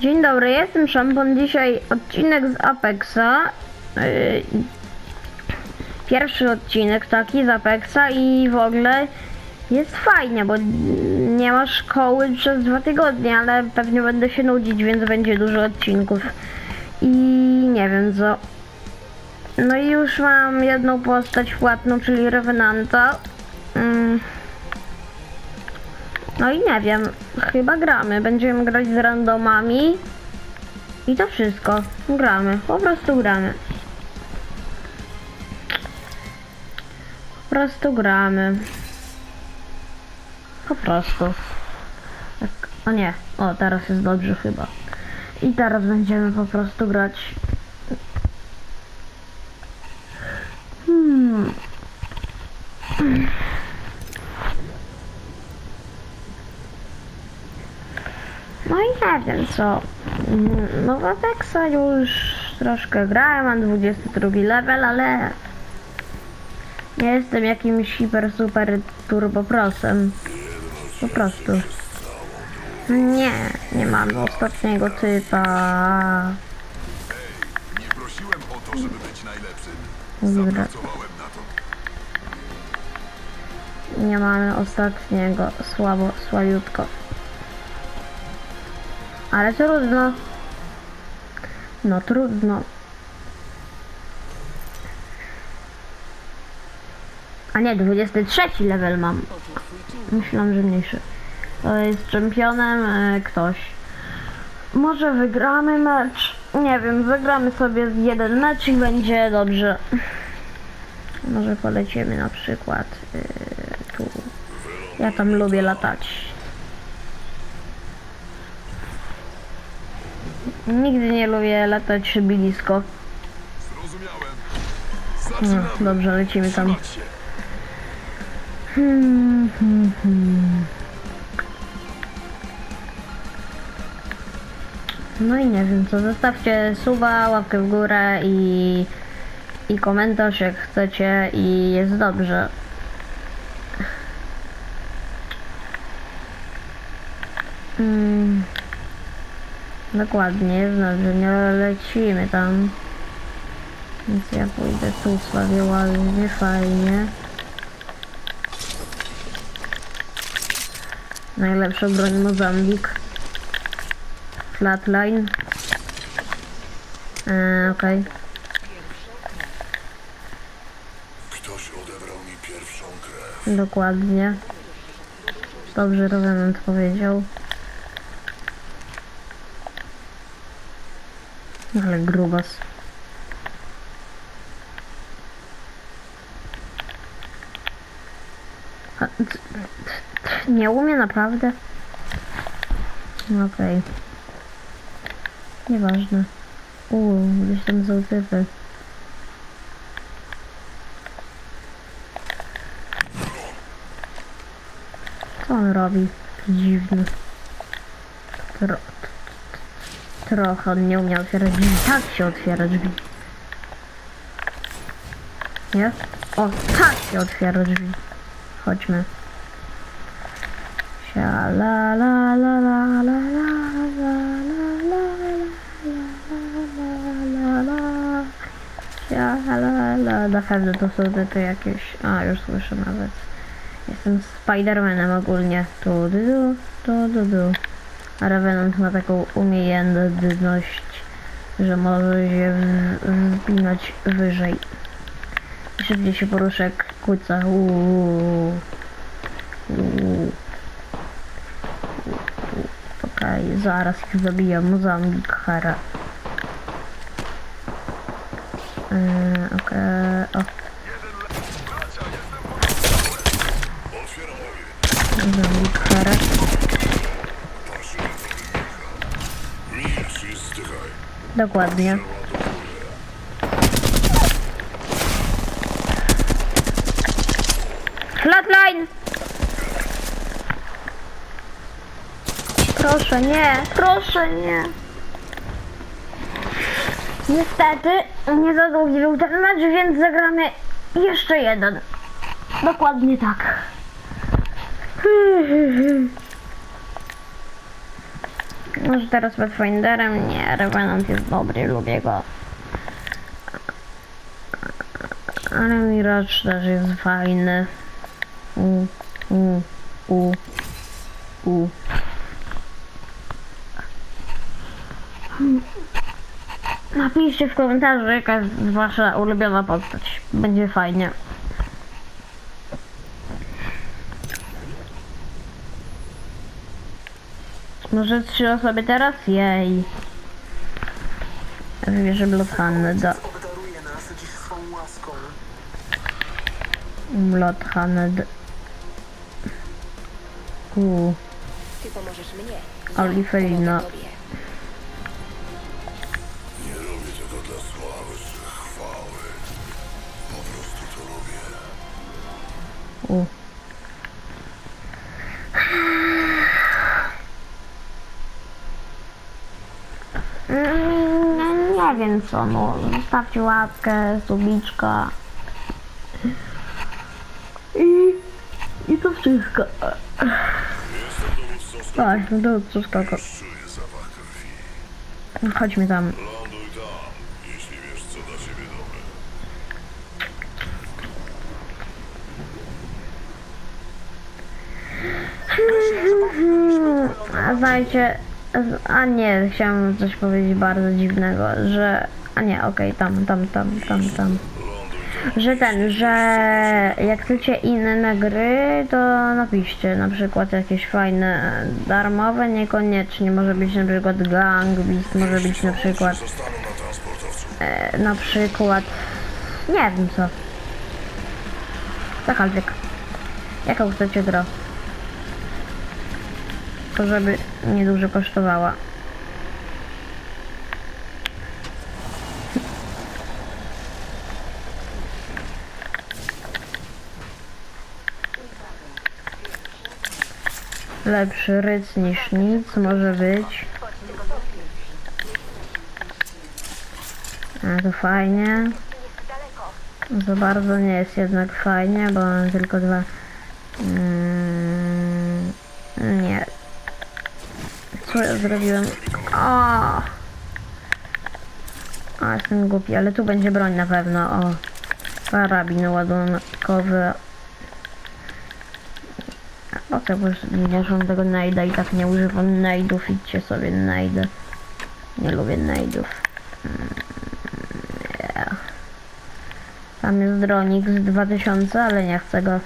Dzień dobry, jestem Szampon. Dzisiaj odcinek z Apexa. Yy, Pierwszy odcinek taki z Apexa i w ogóle jest fajnie, bo nie ma szkoły przez dwa tygodnie, ale pewnie będę się nudzić, więc będzie dużo odcinków. I nie wiem co. No i już mam jedną postać płatną, czyli Revenanta. No i nie wiem, chyba gramy. Będziemy grać z randomami. I to wszystko. Gramy, po prostu gramy. Po prostu gramy. Po prostu. Tak. O nie, o teraz jest dobrze chyba. I teraz będziemy po prostu grać. No i nie wiem co. Mm, No w Apexa już troszkę grałem, mam 22 level, ale nie jestem jakimś hiper super turboprosem. Po prostu. Nie, nie mam ostatniego typa. Nie prosiłem o to, żeby być najlepszym. Na to. Nie mamy ostatniego, słabo, słabiutko. Ale trudno. No trudno. A nie, 23 level mam. Myślałam, że mniejszy. To jest czempionem e, ktoś. Może wygramy mecz? Nie wiem, zagramy sobie jeden mecz i będzie dobrze. Może polecimy na przykład yy, tu. Ja tam lubię latać. Nigdy nie lubię latać blisko. Zrozumiałem. No, dobrze, lecimy tam. Hmm, hmm, hmm. No i nie wiem co, zostawcie suba, łapkę w górę i, i komentarz jak chcecie i jest dobrze. Mm. Dokładnie, dobrze, nie lecimy tam. Więc ja pójdę tu sobie ładnie, fajnie. Najlepsza broń Mozambik. Flatline. Eee, okej. Ktoś odebrał mi pierwszą krew. Dokładnie. Dobrze Revenant powiedział. Ale grubas. Nie umie naprawdę? Okej. Nieważne. Uuu, gdzieś tam są typy. Co on robi? Dziwny. Tro... Trochę on nie umiał otwierać drzwi. Tak się otwiera drzwi. Nie? O, tak się otwiera drzwi. Chodźmy. Sia la la la la la la la la la la la la la la to są te jakieś... A, już słyszę nawet. Jestem Spidermanem ogólnie. Tu, du, du, tu, du, du. Revenant ma taką umiejętność, że może się w- wzbinać wyżej. Szybciej się porusza jak. Uuu. Okej, zaraz ich zabijam. Mozambik, Hera. Yy, Okej, o, Bracia, jestem gotowy. Otwieram ogień. Mozambik, Hera. Dokładnie. Flatline! Proszę nie, proszę nie. Niestety nie za długi był ten mecz, więc zagramy jeszcze jeden. Dokładnie tak. Może teraz Pathfinderem? Nie, Revenant jest dobry, lubię go. Ale Mirage też jest fajny. U, u, u, u. Napiszcie w komentarzu, jaka jest wasza ulubiona postać. Będzie fajnie. Może trzy osoby teraz? Jej. Wybierze Bloodhound do obdaruje nas dziś swą łaską. Bloodhound. U, Ty pomożesz mnie. Oli Felina. Tobie. Nie robię tego dla sławy czy chwały. Po prostu to robię. więc co, no, zostawcie łapkę, subiczka. I, i to wszystko. Tak, no to co skoko. Chodźmy tam. Hmm, hmm, hmm. Znajdzie a nie, chciałam coś powiedzieć bardzo dziwnego, że, a nie, okej, tam, tam, tam, tam, tam. Że ten, że jak chcecie inne gry, to napiszcie na przykład jakieś fajne, darmowe, niekoniecznie, może być na przykład Gang Beast, może być na przykład, e, na przykład, nie wiem co. Cokolwiek. Jaką chcecie grę? To żeby niedużo kosztowała. Lepszy ryc niż nic może być. A to fajnie. Za bardzo nie jest jednak fajnie, bo mam tylko dwa. Mm, nie. Co ja zrobiłem? O! O, jestem głupi, ale tu będzie broń na pewno. O, karabin ładunkowy. O, to już używam tego najda i tak nie używam najdów. Idźcie sobie najdę. Nie lubię najdów. Mm. Tam jest dronik z 2000, ale nie chcę go.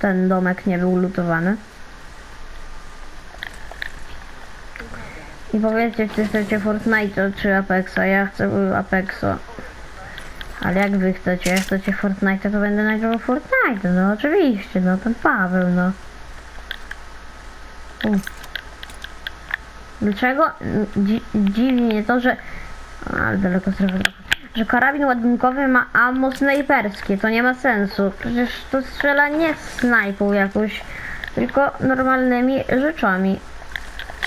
Ten domek nie był lutowany. I powiedzcie, czy chcecie Fortnite czy Apexa. Ja chcę Apexa. Ale jak wy chcecie, jak chcecie Fortnite, to będę nagrywał Fortnite. No oczywiście, no ten Paweł, no. Dlaczego? Dzi dziwi mnie to, że... Ale daleko strefa. Że karabin ładunkowy ma ammo snajperskie. To nie ma sensu. Przecież to strzela nie snajpą jakąś, tylko normalnymi rzeczami.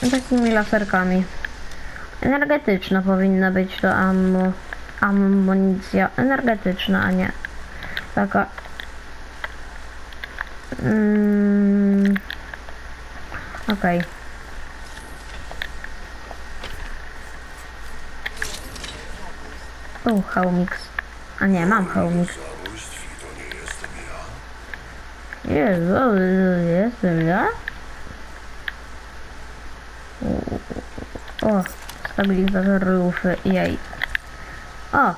Takimi laserkami. Energetyczna powinna być to ammo. Amunicja energetyczna, a nie taka. Mm. Okej. O, Haumix. A nie, mam ja. Jezu, jestem ja? O, stabilizator lufy, jej. O!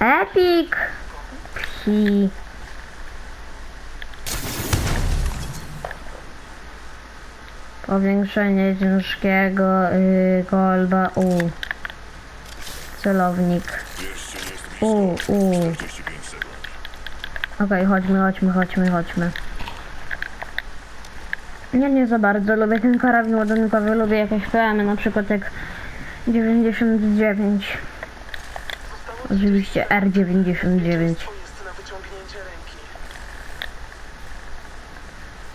Epic! Psi. Powiększenie ciężkiego yy, golba U. Celownik. U. U. 45 sekund. Okej, chodźmy, chodźmy, chodźmy, chodźmy. Nie, nie za bardzo. Lubię ten karabin ładunkowy, lubię jakieś PM, na przykład jak 99. Oczywiście R99.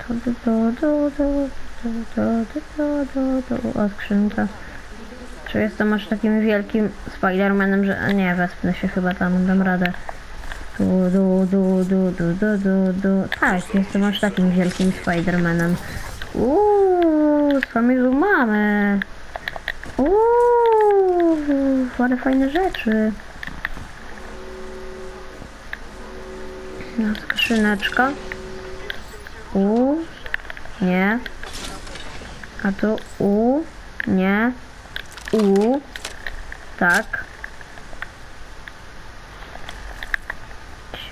To tu, tu, tu, tu, tu, tu, tu, tu. O, skrzynka. Czy jestem aż takim wielkim Spidermanem, że... Nie, wespnę się chyba tam, dam radę. Du, du, du, du, du, du, du, du. Tak, jestem aż takim wielkim Spidermanem. Uuu, co my tu mamy? Uuu, ale fajne rzeczy. No, skrzyneczka. U, nie. A tu U, nie. U, tak.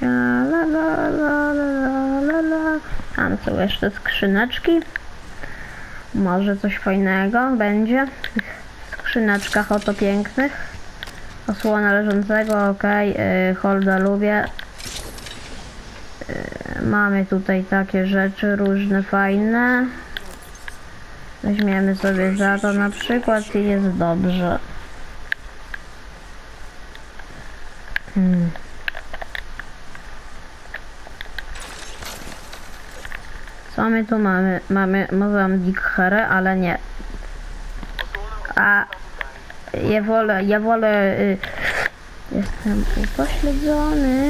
Cia, la, la, la, la, la, la. Tam są jeszcze skrzyneczki. Może coś fajnego będzie w skrzyneczkach oto pięknych. Osłona leżącego, ok. Yy, holda lubię. Yy, mamy tutaj takie rzeczy różne, fajne. Weźmiemy sobie za to na przykład i jest dobrze. Hmm. Co my tu mamy? Mamy Mozambik Here, ale nie. A ja wolę, ja wolę. Y, jestem upośledzony.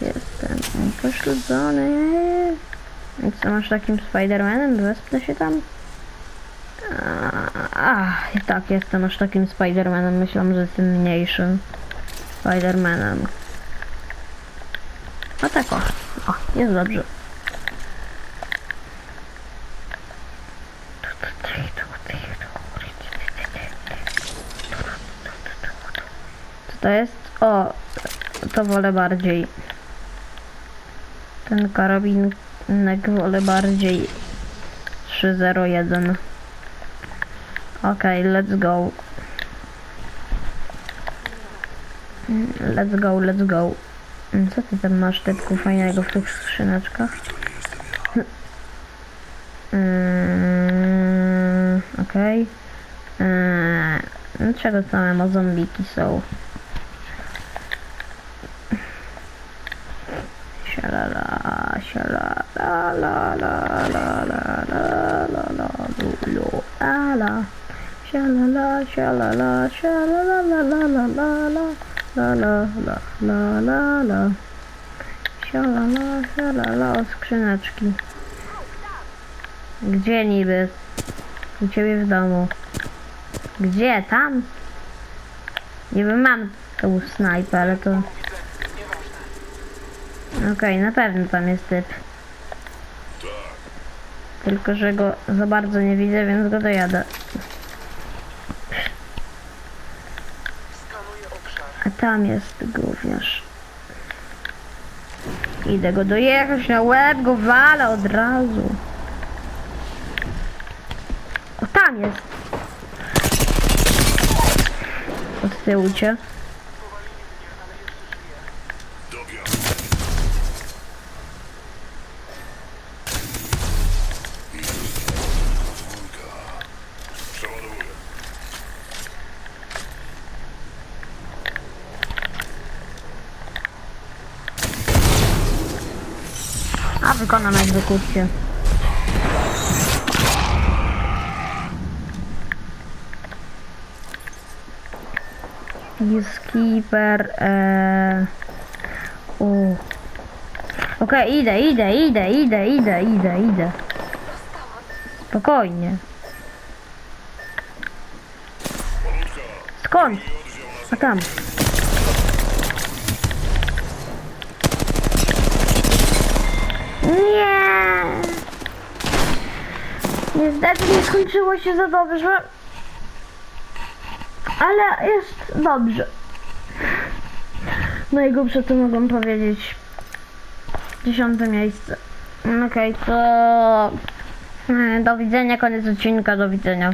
Jestem upośledzony. Co masz takim Spidermanem? Wespnę się tam? A, i tak, jestem aż takim Spidermanem. Myślałam, że jestem mniejszym Spidermanem. A tak o. O, jest dobrze. To jest? O, to wolę bardziej. Ten karabinek wolę bardziej 301. Okej, let's go. Let's go, let's go. Co ty tam masz typku fajnego w tych skrzyneczkach? Mm, Okej. Mm, no Czego same mozambiki są? Sialala, la la la la la la la la lu lu la la. Sialala, sialala, sialala la la la la la la la la la la la. Sialala, sialala, o skrzyneczki. Gdzie niby? U ciebie w domu. Gdzie? Tam? Niby mam tą snajpę, ale to... Okej, na pewno tam jest typ. Tylko, że go za bardzo nie widzę, więc go dojadę. A tam jest gówniarz. Idę go dojechać na łeb, go walę od razu. O, tam jest. Od tyłu cię. A, wykonam egzekucję. Peacekeeper, eee... U. Okej, idę, idę, idę, idę, idę, idę, idę. Spokojnie. Skąd? A tam. Nie. Niestety nie skończyło się za dobrze. Ale jest dobrze. Najgorsze co mogą powiedzieć. Dziesiąte miejsce. Okej, to... e, Do widzenia, koniec odcinka, do widzenia.